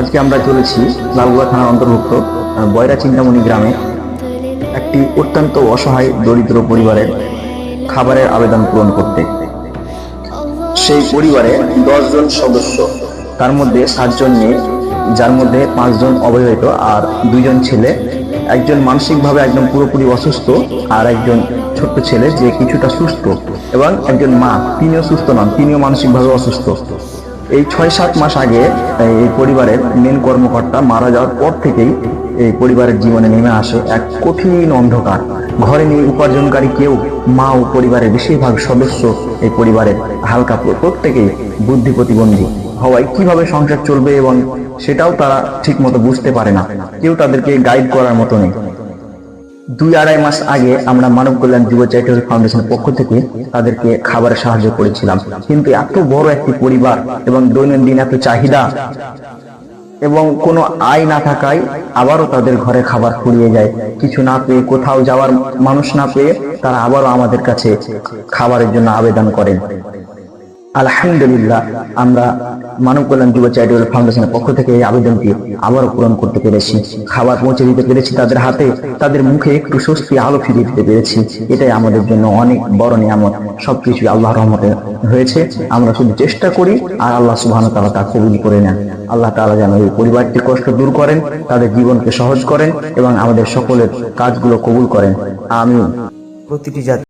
আজকে আমরা চলেছি লালগোলা থানার অন্তর্ভুক্ত বয়রা চিন্তামণি গ্রামে একটি অত্যন্ত অসহায় দরিদ্র পরিবারের খাবারের আবেদন পূরণ করতে। সেই পরিবারে দশজন সদস্য, তার মধ্যে সাতজন মেয়ে, যার মধ্যে পাঁচজন অবহেলিত আর দুইজন ছেলে। একজন মানসিকভাবে একদম পুরোপুরি অসুস্থ আর একজন ছোট্ট ছেলে যে কিছুটা সুস্থ এবং একজন মা, তিনিও সুস্থ নন, তিনিও মানসিকভাবে অসুস্থ। এই ছয় সাত মাস আগে এই পরিবারের মেন কর্মকর্তা মারা যাওয়ার পর থেকেই এই পরিবারের জীবনে নেমে আসে এক কঠিন অন্ধকার। ঘরে নেই উপার্জনকারী কেউ, মা ও পরিবারের বেশিরভাগ সদস্য এই পরিবারের হালকা প্রত্যেকেই বুদ্ধি প্রতিবন্ধী হওয়ায় কীভাবে সংসার চলবে এবং সেটাও তারা ঠিক মতো বুঝতে পারে না। কেউ তাদেরকে গাইড করার মতো নেই। দুই আড়াই মাস আগে আমরা মানব কল্যাণ যুব চ্যারিটেবল ফাউন্ডেশনের পক্ষ থেকে তাদেরকে খাবারে সাহায্য করেছিলাম। কিন্তু এত বড় একটি পরিবার এবং দৈনন্দিন এত চাহিদা এবং কোনো আয় না থাকায় আবারও তাদের ঘরে খাবার ফুরিয়ে যায়। কিছু না পেয়ে কোথাও যাওয়ার মানুষ না পেয়ে তারা আবারও আমাদের কাছে খাবারের জন্য আবেদন করেন। আলহামদুলিল্লাহ, আমরা মানব কল্যাণ যুব চ্যারিটেবল ফাউন্ডেশনের পক্ষ থেকে এই আবেদনটি আবারও পূরণ করতে পেরেছি। খাবার পৌঁছে দিতে পেরেছি তাদের হাতে, তাদের মুখে একটু স্বস্তি আলো ফিরিয়ে দিতে পেরেছি। এটাই আমাদের জন্য অনেক বড় নিয়ামত। সবকিছু আল্লাহ রহমতে হয়েছে। আমরা শুধু চেষ্টা করি আর আল্লাহ সুবহান তাআলা তা কবুল করে নেন। আল্লাহ তাআলা যেন এই পরিবারটির কষ্ট দূর করেন, তাদের জীবনকে সহজ করেন এবং আমাদের সকলের কাজগুলো কবুল করেন। আমি প্রতিটি জাতি